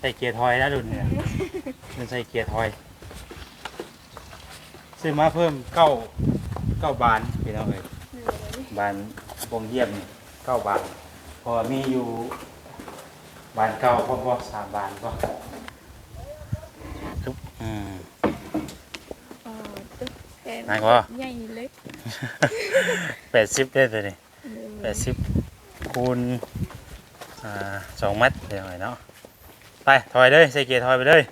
ใส่เกียร์ทอยนะรุ่นเนี่ยมันใส่เกียร์ทอย ซื้อมาเพิ่มเก้าเก้าบานพี่น้องเอ้ยบานวงเยี่ยมนี่เก้าบานเพอมีอยู่บานเก้าพอพอสามบานก็ทุบอืมอ๋อตึ๊บแผ่นไหนวะใหญ่เล็กแปดสิบได้เลยนี่เลแปยดสิบคูณอ่าสองเมัดเดี๋ยวหน่อยเนาะ ไปถอยเลยใส่เกียร์ถอยไปเลย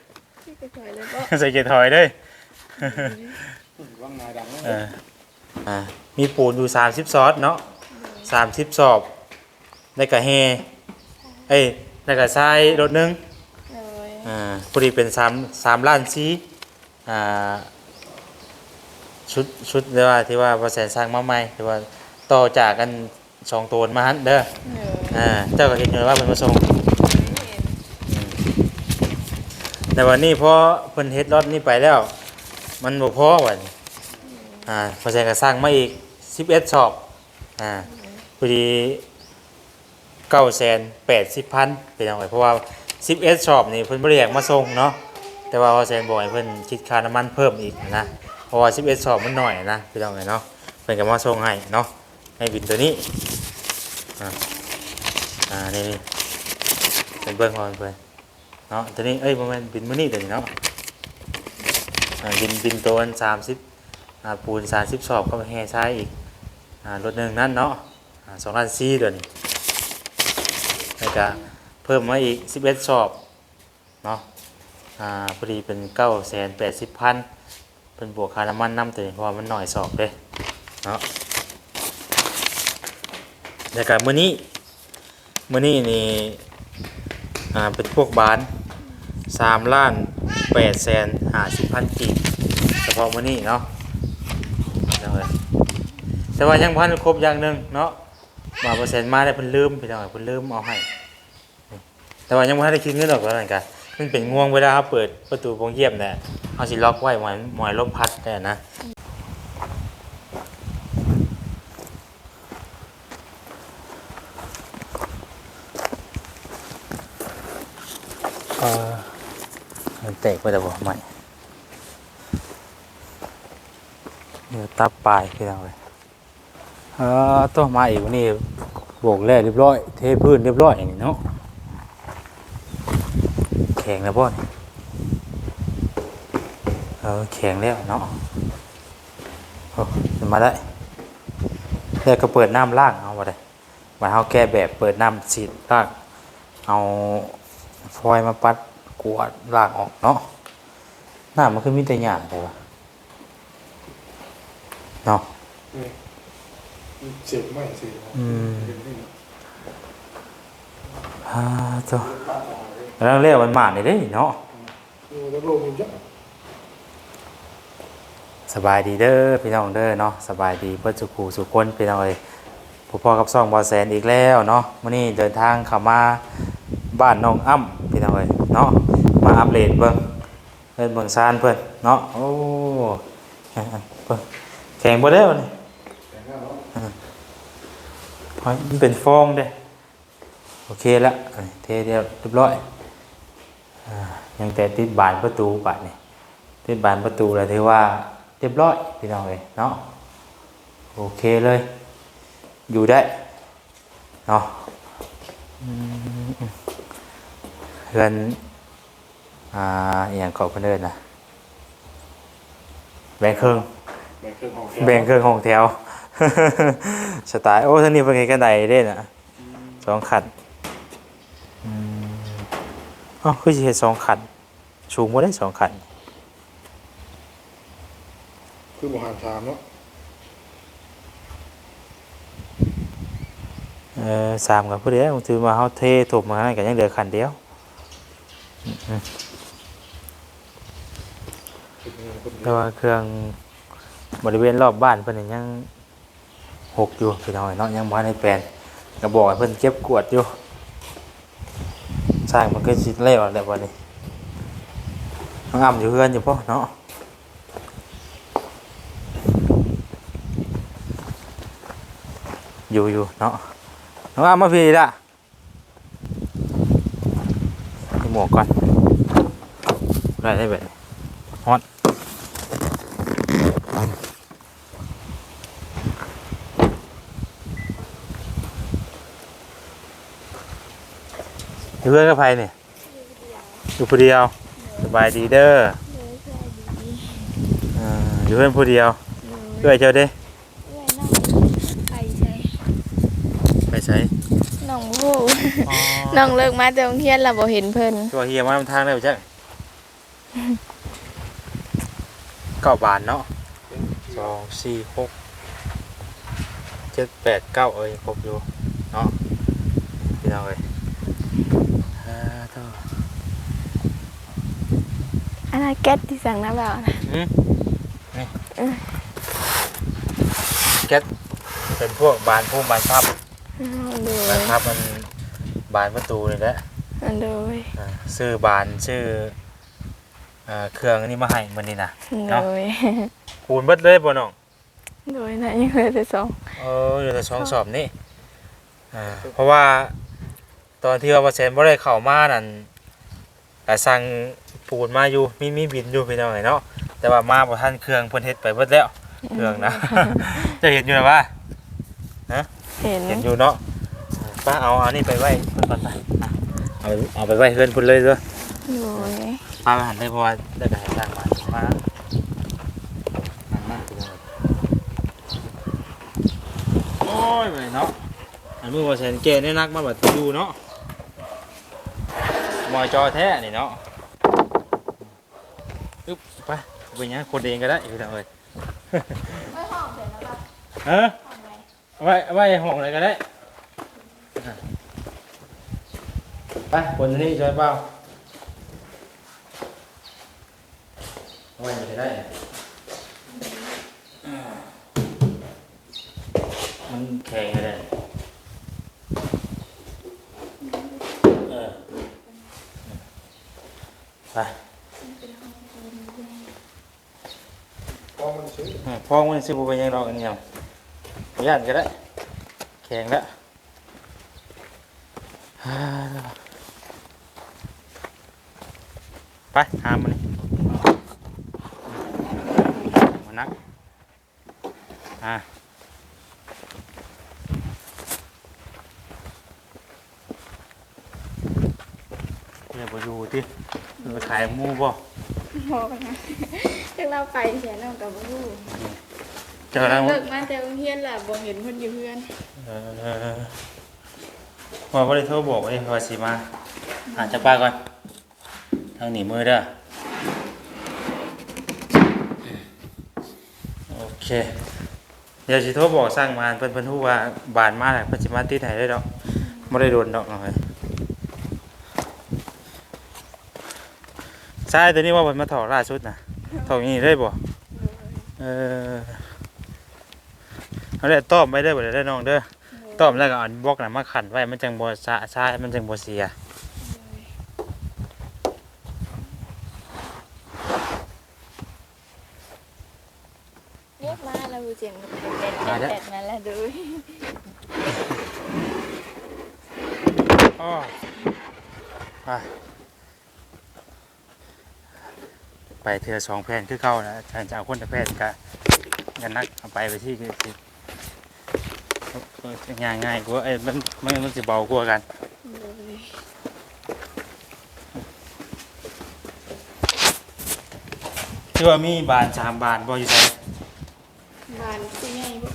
ที่กระถอยเลยก็ใส่เกียร์ถอยเลยว่างนายดังเอออ่ามีปูนอยู่สามสิบซอสเนาะสามสิบสอบได้กระเฮเอ้ยได้กระทรายรถหนึงเลยอ่าพอดีเป็นสามสามล้านซีอ่าชุดชุดเรียกว่าที่ว่าประแสนสร้างมาใหม่ที่ว่าต่อจากกันสองตัวมาหันเด้อ เลยอ่าเจ้าก็เห็นอยู่ว่าเป็นมาส่ง เห็น แต่วันนี้พอเพิ่นเฮ็ดรถนี่ไปแล้ว มันบ่พอวันอ่าพอแสนก็สร้างมาอีก11ชอบอ่าพอดี9แสน80พันเป็นจังไดเพราะว่า11ชอบนี่เพิ่นบ่ได้อยากมาส่งเนาะแต่ว่าพอแสนบอกให้เพิ่นคิดค่าน้ำมันเพิ่มอีกนะเพราะว่า11ชอบมันน้อยนะเป็นจังไดเนาะเพิ่นก็มาส่งให้เนาะให้บินตัวนี้อ่าอ่านี่นี่เป็นเบิ่งก่อนเพิ่น เนาะตัวนี้เอ้ยประมาณบินมื้อนี้ตัวนี้เนาะบินบินตัวสามสิบปูนสามสิบสอบก็มาแห่ซ้ายอีกอ่ารถหนึ่งนั่นเนาะสองล้านสี่เดือนแล้วก็เพิ่มมาอีกสิบเอ็ดสอบเนาะอ่าพอดีเป็นเก้าแสนแปดสิบพันเป็นบวกค่าน้ำมันน้ำตัวนี้เพราะมันหน่อยสอบเลยเนาะแล้วก็มื้อนี้มื้อนี้นี่ อ่าเป็นพวกบานสามล้านแปดแสนห้าสิบพันกีบเฉพาะมื้อนี้เนาะเอาเลยแต่ว่ายังพันครบอย่างหนึ่งเนาะมาเปอร์เซ็นต์มาได้เพิ่นลืมไปจังไดเพิ่นลืมเอาให้แต่ว่ายังบ่ทันได้คิดเงินดอกแล้วนั่นกันมันเป็นง่วงเวลาเขาเปิดประตูโรงเยี่ยมเนี่ยเอาสิล็อกไว้หมอยหมอยลมพัดได้นะ อมันแตกไปแต่บ่ใหม่เดี๋ยวตับปลายพี่น้องเลยเออต้องมาอีกวันนี้โบกแร่เรียบร้อย เทพื้นเรียบร้อยนี่เนาะแข็งแล้วบ่นเออแข็งแล้วเนาะโอ้ขึ้นมาได้แล้วก็เปิดน้ำล่างเอาไปได้มาเอาแก้แบบเปิดน้ำฉีดล่างเอา ฟอยล์มาปัดกวาดล่างออกเนาะน้ำมันคือมีแต่หยาเลยวะเนาะเสียงไม่เสียงอืมอ่าจ้ะแล้วเรียกมันหมาดเลยเด้เนาะแล้วโลกมันเยอะสบายดีเด้อพี่น้องเด้อเนาะสบายดีเพื่อสุขูสุขคนพี่น้องเอ้ย ผู้พ่อกับซ่องบอแสนอีกแล้วเนาะมื้อนี้เดินทางเข้ามาบ้านน้องอ้ำพี่น้องเอ้ยเนาะมาอัปเดตเบิ่งเพิ่นเบิ่งซานเพิ่นเนาะโอ้แข็งบ่เด้อนี่แต่งงานแล้วเพราะมันเป็นฟองเด้โอเคละอันนี้เทเรียบเรียบร้อยอยังแต่ติดบานประตูบาดนี่ติดบานประตูแล้วถือว่าเรียบร้อยพี่น้องเอ้ยเนาะโอเคเลย อยู่ได้เนาะอืมเพื่อนอ่าอหย่างเกาะเพื่นเอนนะแบ่งครึ่งแบ่งเครื่องของแบ่งเครื่องของแถวสไตล์โอ้ท่างนี้เป็นไงกันไดเด้น่ะสองขันอืมอ๋อคือสิเฮ็ดสองขันสูงบ่ได้สองขันคือบุหารชามเนาะ ออสามกับผู้เดียวถือมาเฮาเทถมมาให้กันยังเหลือขันเดียวแต่ว่าเครื่องบริเวณรอบบ้านเพิ่นนี่ยังหกอยู่พี่น้อยเนาะยังบ่ทันได้แปลนก็บอกเพิ่นเก็บกวดอยู่สร้างมันก็สิแล้วแหละบัดนี้น้องอ้ำอยู่เฮือนอยู่ป่ะเนาะอยู่อยู่เนาะ น้องอ้ำมาพี่ละหมวกก่อนได้ได้แบบนี้ฮอตอยู่เพื่อนกับใครเนี่ยอยู่ผู้เดียว สบายดีเด้อเลยใช่ดีอ่าอยู่เพื่อนผู้เดียวเลยเพื่อเจ้าเด้ เอ้ยน้องใครใช่ ไปใช้ น้องผู้น้องเลิกมาแต่โรงเรียนเราบ่เห็นเพิ่นตัวเฮียมาทำทางได้ไหมจ๊ะเก้าบาทเนาะสองสี่หกเจ็ดแปดเก้าเอ้ยครบอยู่เนาะพี่น้องเอ้ยอ่าต่ออันนั้นแก๊สที่สั่งน้ำเรานะอืมนี่แก๊สเป็นพวกบานพุ่มบานพับอ๋อ โดบานยพับมันบานประตูนี่แหละอันโดยอ่าซื้อบานชื่ออ่าเครื่องอันนี้มาให้มันนี่นะโดยคูณเบิดเลยบ่น้องโดยนะยังเหลือแต่สองเอออยู่ในช่องสอบนี่อ่าเพราะว่าตอนที่ว่าเซนบ่ได้เข้ามานั่นก็สั่งปูนมาอยู่มีมีบินอยู่พี่น้องเนาะแต่ว่ามาบ่ทันเครื่องเพิ่นเฮ็ดไปเบิดแล้ว เครื่องนะ จะเห็นอยู่นะว่า เห็น เห็นอยู่เนาะป้าเอาเอานี่ไปไว้เพิ่นก่อนไปอะเอาเอาไปไว้เพิ่นพุ่นเลยเด้อโดยป้าไปหันเลยเพราะว่าได้ก็ให้สร้างมามาหันมาพี่น้องโอ้ยไปเนาะอันมือว่าแสนเกได้นักมาแบบดูเนาะมอยจอแท้นี่เนาะอึ๊บไปเอาไปยังคนเองก็ได้อยู่ทางเลยเออเอาไว้เอา ไว้ไว้ห้องอะไรก็ได้ไปคนนี้ช่วยเปล่าเอาไว้ไม่ได้ มันแข็งเลยเออไปกองมันซื้อพองมันสิบเป็นหยังดอกันนี้เอานก็ได้ แข็งแล้วไปหามันนี่มานัก อะเนี่ยบ่อยู่ที่มันขายมูบ่พอกันนะจังเราไปเสียน้องกับผู้ เจอแล้วเลิกมาแต่โรงเรียนล่ะบ่เห็นเพิ่นอยู่เพื่อนเออว่าบ่ได้โทรบอกไว้ว่าสิมาอาจจะป้าก่อนทางหนีมือเด้อโอเค เดี๋ยวสิโทรบอกสร้างมานเพิ่นเพิ่นฮู้ว่าบานมาแล้วเพิ่นสิมาติดให้ได้ดอกบ่ได้โดนดอกเอาไว้ใช่ตัวนี้ว่าเพิ่นมาถอดล่าสุดน่ะถอดอย่างนี้ได้บ่เออ เอาได้ต้อมไว้ได้บ่ได้น้องเด้อต้อมแล้วก็เอาบล็อกน่ะมาขันไว้มันจังบ่สะซ่ามันจังบ่เสียเรียกมาแล้วเสียงเป็นเป็นเป็นมาแล้วดูอ้อไปไปเทือสองแผ่นคือเข้านะแทนจะเอาคนละแผ่นกะกันนักเอาไปไปที่คือสิ ง่ายง่ายๆกว่าเอ้ยมันมันมันสิเบากว่ากันที่ว่ามีบานสามบานบ่อยู่ใส่บ้านที่ใหญ่บ่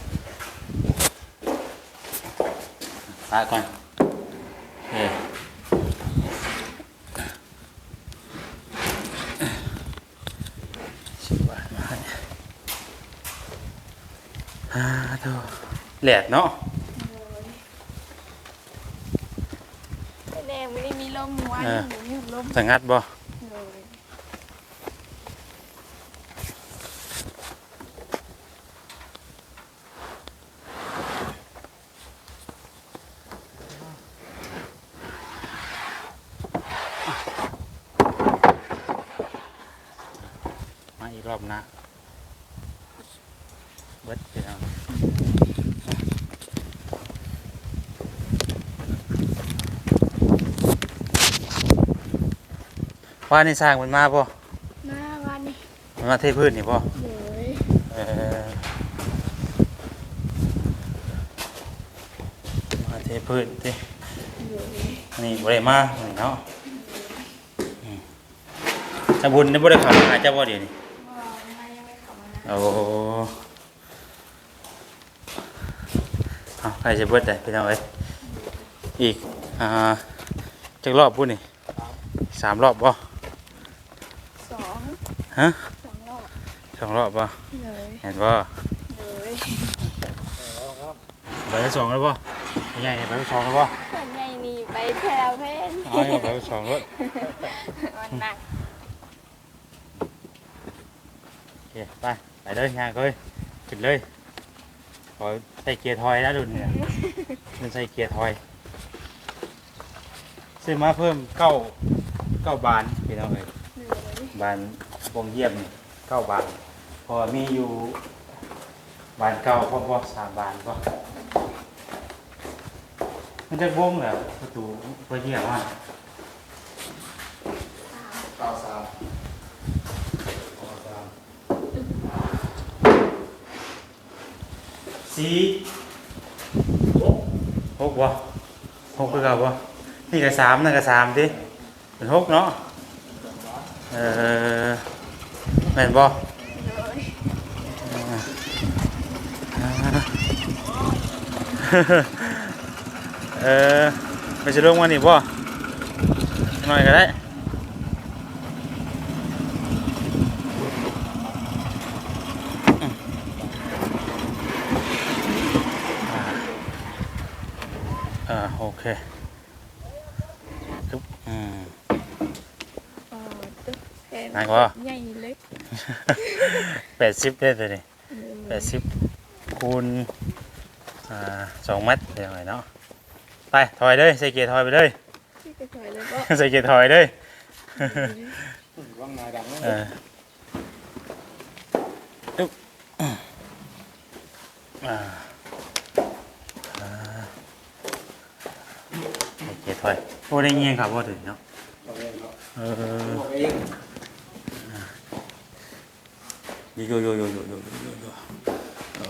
ปาก่อนเออสิบบาทมาให้อ่าโธ่ แหลกเนาะแน่ไม่ได้มีลมวันหนูมีลมสังัดบ่ เลย มาอีกรอบนะเบิดไปเอา ว่านี่สร้างมันมาป่ะมาวันนี้มันมาเทพื้นนี่ป่ะเลยเออมาเทพื้นเทเลยนี่บริมานี่เนาะอืมจะบุญได้บ่ได้เขับหาเจ้าบ่เดี๋ยวนี้ว่ามายังไม่เข้ามานะโอ้เอาใครจะเบิดได้พี่น้องเอ้ยอีกอ่าจักรอบพูดนี่สามรอบบ่สอง ฮะสองรอบสองรอบบ่เลยเห็นบ่เลยไปที่สองแล้วบ่ใหญ่ไปที่สองแล้วบ่ส่วนใหญ่นี่ไปแพรวเพนเอาให้ไปที่สองรถมันหนักโอเคไปไปเลยงานเลยขึ้นเลยขอใส่เกียร์ทอยนะดุนเนี่ยมันใส่เกียร์ทอยซื้อมาเพิ่มเก้าเก้าบานพี่น้องเอ้ยเลยบาน วงเยี่ยมเก้าบานพอมีอยู่บานเก้าพอพอสามบานก็มันจะวงเหรอประตูเพื่อเยี่ยมว่าเก้าสามเก้าสามสี่หกหกวะหกคือเก่าวะนี่ก็สามนั่นก็สามดิเป็นหกเนาะเออ ม่นบ่เลยเออไปจะลงมานี่บ่หน่อยก็ได้อ่าโอเคปึ๊บอืมอ๋อตุ๊ก แพนไหนวะใหญ่เล็กแปดสิบได้เลยนี่แปดสิบคูณอ่าสองเมตรเดี๋ยวหน่อยเนาะไปถอยเลยใส่เกียร์ถอยไปเลยที่จะถอยเลยก็ใส่เกียร์ถอยเลยว่างนายดังนะเอออึ๊บอ่าอ่าใส่เกียร์ถอยโอ้ได้เงี้ยงครับว่าถึงเนาะบอกเองครับเออ บอกเอง อยยยยยยย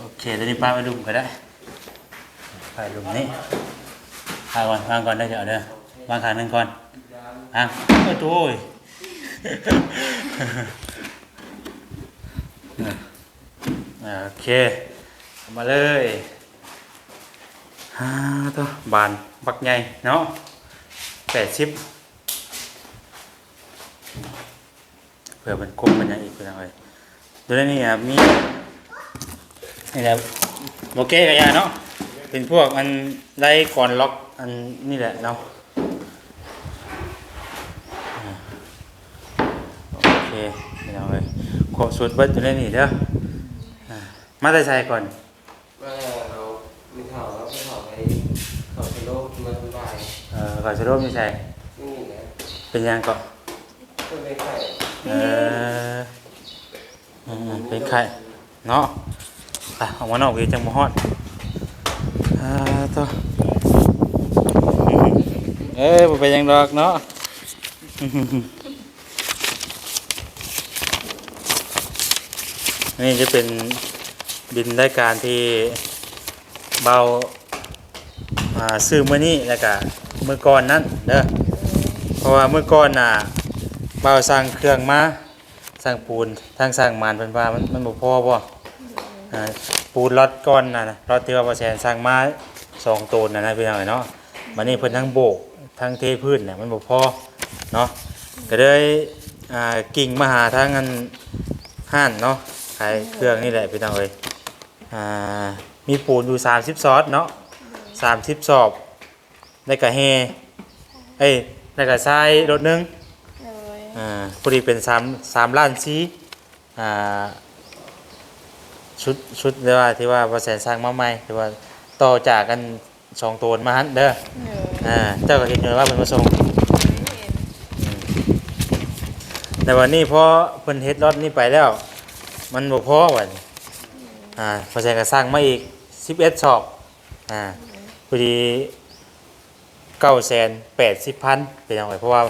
โอเคตอนนี้ป้าไปดุมก็ได้ไปลุมนี่วางก่อนวางก่อนได้เดี๋ยวเด้อวางขาหนึ่งก่อนอะโอ้ยโอเคมาเลยฮ่าตัวบานบักใหญ่เนาะแปดสิบเผื่อมันคมมันยังอีกเป็นยังไง ดูได้นี่อะมีนี่แหละโอเคกันยาเนาะเป็นพวกอันไล่ก่อนล็อกอันนี่แหละเนาะอ่าโอเคเป็นยังไงขอสุดเบิดอยู่ในนี่เด้ออ่ามาแต่ใส่ก่อนว่าเราไม่ถอดแล้วไม่ถอดไปถอดไปโลกมันสบายเอ่อก่อนจะร่วมมีใส่นี่นะเป็นยังก่อนก็ไม่ไข่เอออืม เป็นไข่เนาะไปออกมานอกอีกจังบ่ฮอดอ่าตัวเอ้ยบ่เป็นหยังดอกเนาะนี่จะเป็นบินรายการที่เบาซื้อมื้อนี้แล้วก็มื้อก่อนนั้นเด้อเพราะว่ามื้อก่อนน่ะเบาสั่งเครื่องมา สั่งปูนทางสั่งมานเพิ่นว่ามันมันบ่พอบ่อ่าปูนล็อตก่อนน่ะนะล็อตที่ว่าบ่แสนสั่งมาสองโตนน่ะนะพี่น้องเนาะบัดนี้เพิ่นทั้งโบกทั้งเทพื้นน่ะมันบ่พอเนาะก็เลยอ่ากิ่งมาหาทางอันห้านเนาะขายเครื่องนี่แหละพี่น้องเอ้ยอ่ามีปูนอยู่30ซอสเนาะ30สอบได้กะเฮเอ้ยได้กะทรายรถนึง อ่าพอดีเป็นสามสามล้านซีอ่าชุดชุดที่ว่าที่ว่าบริษัทสร้างมาใหม่ที่ว่าต่อจากกันสองตัวมาหันเด้อเลยอ่าเจ้าก็เห็นอยู่ว่าเป็นประสงค์ไม่เห็นแต่วันนี้พอเพิ่นเฮ็ดรถนี่ไปแล้ว มันบ่พอวันอ่าบริษัทก็สร้างมาอีก11ชอบอ่าพอดี9แสน80พันเป็นยังไงเพราะว่า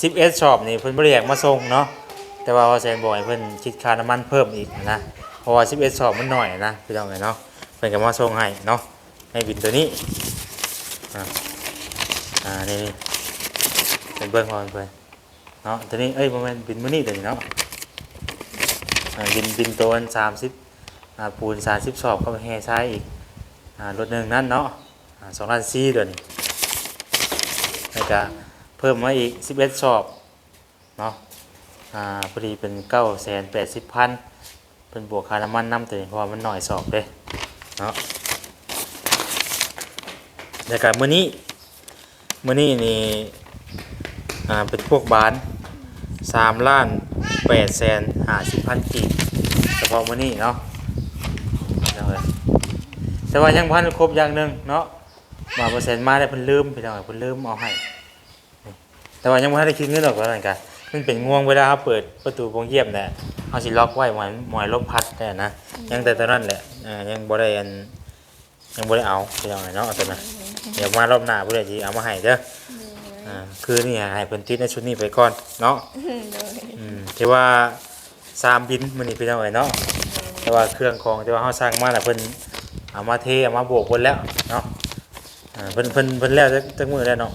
11ชอบนี่เพิ่นบ่ได้อยากมาส่งเนาะแต่ว่าว่าแซนบอกให้เพิ่นคิดค่าน้ำมันเพิ่มอีกนะเพราะว่า11ชอบมันน้อยนะพี่น้องเอ้ยเนาะเพิ่นก็มาส่งให้เนาะให้บินตัวนี้อ่าอ่านี่เป็นเบิ่งก่อนเพิ่นเนาะตัวนี้เอ้ยบ่แม่นบินมื้อนี้ตัวนี้เนาะบินบินตัวอัน30อ่าปูน30ชอบก็แห่ซ้ายอีกอ่ารถหนึงนั่นเนาะอ่า2ล้าน4ตัวนี้แล้วก็ พิ่มมาอีก 11ชอบเนาะอ่าพอดีเป็น9 8 0 0 0พันเป็นบวกค่าน้ำมันน้ำตัวนี้เพราะว่ามันหน่อยสอบเลยเนาะแล้วก็มื้อนี้มื้อนี้นี่อ่าเป็นพวกบาน3ล้าน8แสน50พันกีบเฉพาะมื้อนี้เนาะเแต่ว่ายังพันครบอย่างหนึ่งเนาะมาเปอร์เซ็นต์มาได้เพิ่นลืมพี่น้องเพิ่นลืมเอาให้ แต่ว่ายังบ่ทันได้คิดเงินดอกว่านั่นกันมันเป็นง่วงเวลาเราเปิดประตูโรงเยี่ยมเนี่ยเฮาสิล็อกไว้หมอยหมอยลมพัดได้นะยังแต่ตอนนั้นแหละอ่ายังบ่ได้อันยังบ่ได้เอาพี่น้องเนาะเอาตัวนั้นเดี๋ยวมารอบหน้าผู้ใดสิเอามาให้เด้ออ่าคือนี่ให้เพิ่นติดในชุดนี้ไปก่อนเนาะโดยอืมที่ว่าสามบินมื้อนี้พี่น้องเอ้ยเนาะแต่ว่าเครื่องของที่ว่าเฮาสร้างมาน่ะเพิ่นเอามาเทเอามาโบกเพิ่นแล้วเนาะอ่าเพิ่นเพิ่นเพิ่นแล้วจักจักมื้อแล้วเนาะ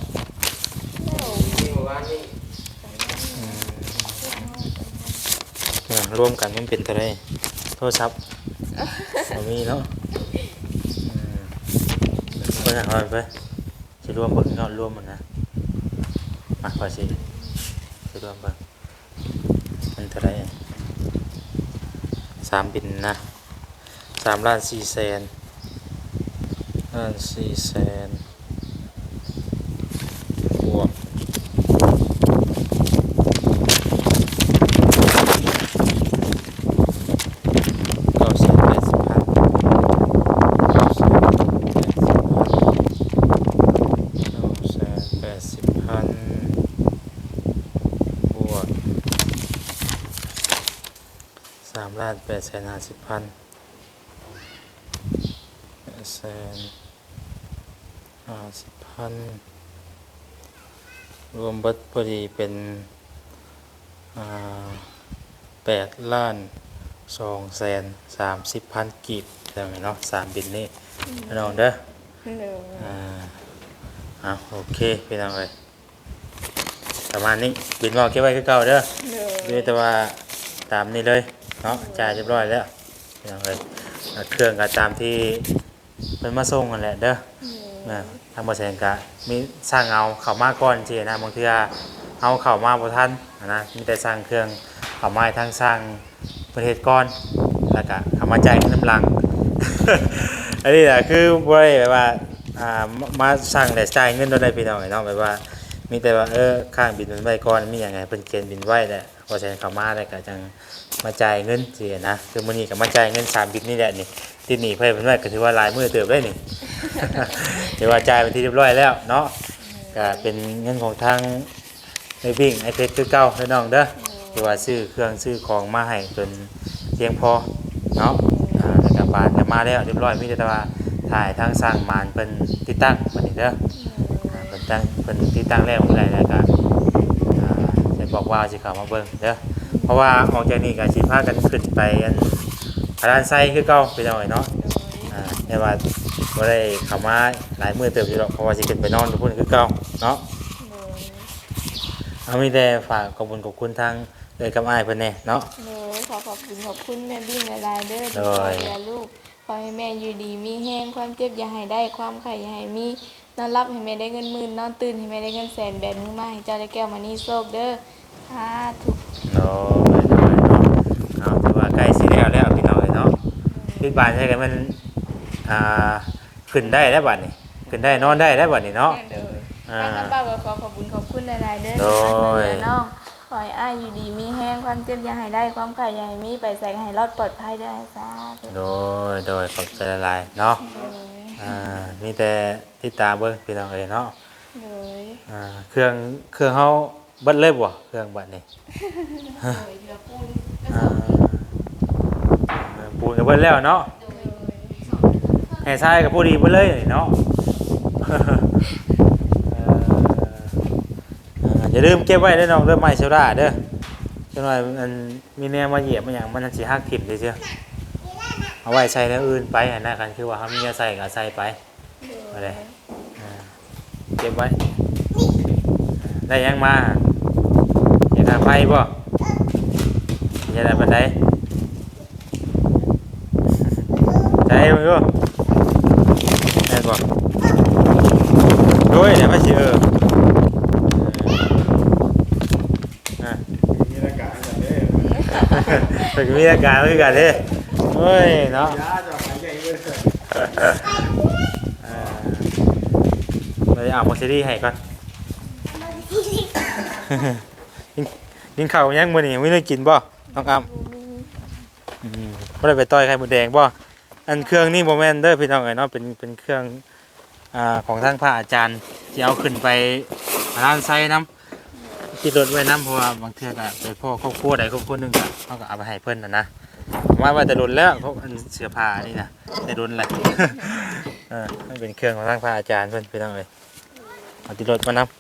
ที่หมู่บ้านนี่ อ่า ร่วมกันมันเป็นเท่าไรโทรศัพท์บ่มีเนาะอืมเพิ่นอาไปสิร่วมเบิ่งเนาะรวมมันนะมาว่าสิสิร่วมเบิ่งมันเท่าไรสามบินนะสามล้านสี่แสนล้านสี่แสนบวก เก้าแสนแปดสิบพันเก้าแสนแปดสิบพันเก้าแสนแปดสิบพันบวกสามล้าน แปดแสนห้าสิบพันแปดแสนห้าสิบพันรวมเบัตรพอดีเป็นอ่าแปดล้านสองแสนสามสิบพันกีบใช่ไหมเนาะสามบินนี่พี่น้องเด้อโดยอ่าเอาโอเคพี่น้องเลยประมาณนี้บินว่าเก็บไว้คือเก่าเด้อโดยเรียกแต่ว่าตามนี้เลย เนาะจ่ายเรียบร้อยแล้วพี่น้องเลยอ่าเครื่องก็ตามที่เป็นมาส่งกันแหละเด้อนะทางบริษัทก็มีสร้างเอาเข้ามาก่อนทีนะบางทีเอาเข้ามาบ่ทันนะมีแต่สร้างเครื่องเข้ามาให้ทางสร้างประเทศก้อนแล้วก็เอามาจ่ายเงินน้ำลัง อันนี้แหละคือบ่ได้แบบว่าอ่ามามาสั่งแต่จ่ายเงินโดยได้พี่น้องไอ้น้องแบบว่า มีแต่ว่าเออข้างบินมันไว้ก่อนมีอย่างไงเพิ่นเกณฑ์บินไว้แหละ พอใช้เขามาแล้วก็จังมาจ่ายเงินเสินะคือมื้อนี้ก็มาจ่ายเงินสามบินนี่แหละนี่ที่หนีเพิ่นเพิ่นไว้ก็ถือว่าหลายมื้อเติบได้นี่ ถือว่าจ่ายเป็นที่เรียบร้อยแล้วเนาะก็เป็นเงินของทางในวิ่งไอเพชรคือเก่าพี่น้องเด้อที่ว่าซื้อเครื่องซื้อของมาให้จนเพียงพอเนาะอ่าแล้วก็บานจะมาแล้วเรียบร้อยมีแต่ว่าถ่ายทางสร้างมานเป็นติดตั้งบัดนี้เด้อ อ่าเป็นตั้งเป็นติดตั้งแล้วเมื่อไหร่แล้วก็ บอกว่าสิเข้ามาเบิ่งเด้อเพราะว่าออกจากนี้ก็สิพากันขึ้นไปอันพารานไซคือเก่าไปหน่อยเนาะอ่าแต่ว่าบ่ได้เข้ามาหลายมื้อเติบอยู่หรอกเพราะว่าสิขึ้นไปนอนอยู่พุ่นคือเก่าเนาะโดยเอามีแต่ฝากขอบคุณขอบคุณทางเลยกับอ้ายเพิ่นแน่เนาะโดยขอขอบคุณขอบคุณแม่บิ้งหลายๆเด้อโดยที่คอดูแลลูกขอให้แม่อยู่ดีมีแห้งความเจ็บอย่าให้ได้ความไข่อย่าให้มีนอนรับให้แม่ได้เงินหมื่นนอนตื่นให้แม่ได้เงินแสนแบนมือมาให้เจ้าได้แก้วมานี่โชคเด้อ สาธุโอ้ยโอ้ยเนาะเอาถือว่าใกล้สิแล้วแล้วพี่น้อยเนาะพี่บานใช่กันมันอ่าขึ้นได้แล้วบัดนี้ขึ้นได้นอนได้แล้วบัดนี้เนาะโดยอ่าทางน้ำป้าก็ขอขอบคุณขอบคุณหลายๆเด้อโดย ที่มาช่วยเหลือน้องขอให้อ้ายอยู่ดีมีแห้งความเจ็บอย่าให้ได้ความไข่อย่าให้มีไปใส่ให้รอดปลอดภัยเด้อสาธุโดยโดยขอบใจหลายๆเนาะโดยอ่ามีแต่ติดตามเบิ่งพี่น้องเอ้ยเนาะโดยอ่าเครื่องเครื่องเฮาเบิดเลยบ่เครื่องบัดนี้โดยเรือปูนอ่าเออปูนก็เบิดแล้วเนาะแห่ทรายกับผู้ดีเบิดเลยเนาะเออเอออย่าลืมเก็บไว้เด้อน้องเด้อไม้โซดาเด้อจังหน่อยมันมีแนวมาเหยียบมาหยังมันสิหักถิ่มเด้อๆเอาไว้ใส่แนวอื่นไปหั่นนะกันคือว่าเฮามีจะใส่ก็ใส่ไปอะไรอ่าเก็บไว้อ่าได้ยังมา อยากหาไฟบ่อยาได้บันไดใจมึงดูได้บ่โอ้ยเดี๋ยวมาสิเอออะมีราการแบบนี้เป็นมีอาการคือกันเด้โอ้ยเนาะยาเอาเราจะเอาโมซิดี้ให้ก่อน กินกินข้าวยังมื้อนี้ไม่ได้กินบ่น้องอ้ำอืมบ่ได้ไปต่อยไข่มดแดงบ่อันเครื่องนี่บ่แม่นเด้อพี่น้องเอ้ยเนาะเป็นเป็นเครื่องอ่าของทางพระอาจารย์ที่เอาขึ้นไปร้านไซน้ำติดรถไว้น้ำเพราะว่าบางเทื่อก็ไปพ่อครอบครัวใดครอบครัวหนึ่งก็เขาก็เอาไปให้เพิ่นนะนะว่าว่าแต่รุนแล้วเพวกอันเสื้อผ้านี่นะแต่รุนแหละเออมันเป็นเครื่องของทางพระอาจารย์เพิ่อนพี่น้องเอ้ยเอาติดรถมานำ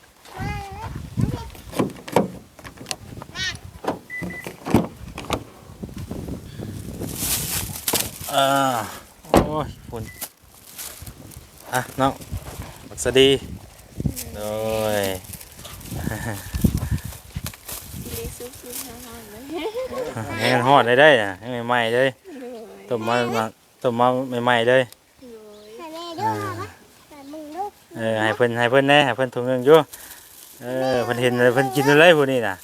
อ่าโอ้ยฝุ่นอะน้องบักสดีโดยดีซุปซุปฮอนๆเลยให้มันฮอดได้ได้นะให้ใหม่ๆเลยต้มมามาต้มมาใหม่ๆเลยให้แม่ด้วยนะให้มึงด้วยเออให้เพิ่นให้เพิ่นแหน่ให้เพิ่นถุงหนึงอยู่เออเพิ่นเห็นเลยเพิ่นกินอะไรพวกนี้น่ะ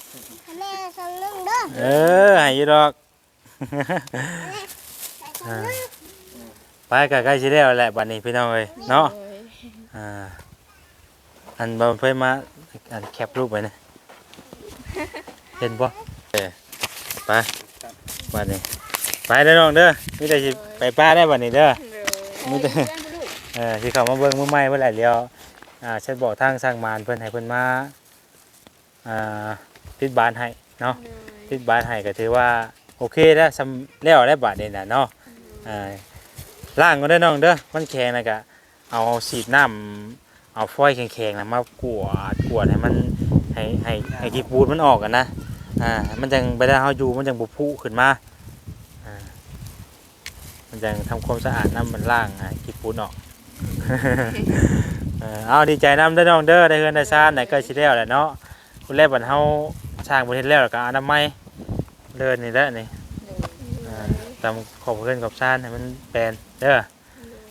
ให้แม่สองนึงด้วยเออให้อยู่ดอกใส่ส องนึงไปก็ใกล้สิแล้วแหละบัดนี้พี่น้องเอ้ยเนาะอ่าอันบ่เพิ่นมาอันแคปรูปไว้นะเห็นบ่เออไปบัดนี้ไปเด้อน้องเด้อมีแต่สิไปป้าได้บัดนี้เด้อมีแต่เออสิเข้ามาเบิ่งมื้อใหม่เพิ่นแหละเดียวอ่าเช็ดบอกทางสร้างมานเพิ่นให้เพิ่นมาอ่าติดบ้านให้เนาะติดบ้านให้ก็ถือว่าโอเคแล้วสำแล้วได้บาทนี่น่ะเนาะ อ่าล่างก็ได้น้องเด้อมันแข็งนะกะเอาสีดน้ำเอาฟอยล์แข็งๆนะมากวาดกวาดให้มันให้ให้ให้กีปูนมันออกกันนะอ่ามันจังไปได้เฮาอยู่มันจังบุพุขึ้นมาอ่ามันจังทำความสะอาดน้ำมันล่างอะกีปูนออก เออเอาดีใจน้ำเด้อน้องเด้อได้เฮือนได้ซ่านไหนก็สิแล้วแหละเนาะคุณแรกบัดเฮาสร้างประเทศแล้วแล้วก็อนามัยเดินนี่แหละนี่ ตามขอบเพื่อนขอบชานให้มันแปลนเด้อ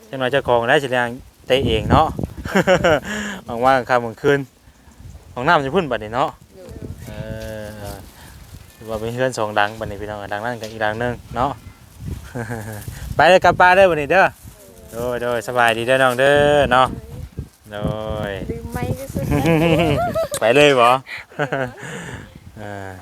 จังหน่อยเจ้าของได้สิเลียงเตะเองเนาะ หวังว่าคำกลางคืนของน้ำจะพุ่นบัดนี้เนาะเออเออถือว่าเป็นเพื่อนสองดังบัดนี้พี่น้องดังนั่นกับอีกดังหนึงเนาะ ไปเลยกลับป้านเด้อบัดนี้เด้อโดยโดยสบายดีเด้อน้องเด้อเนาะโดย ลืมไม้ก็สุด ไปเลยบ่ อ่า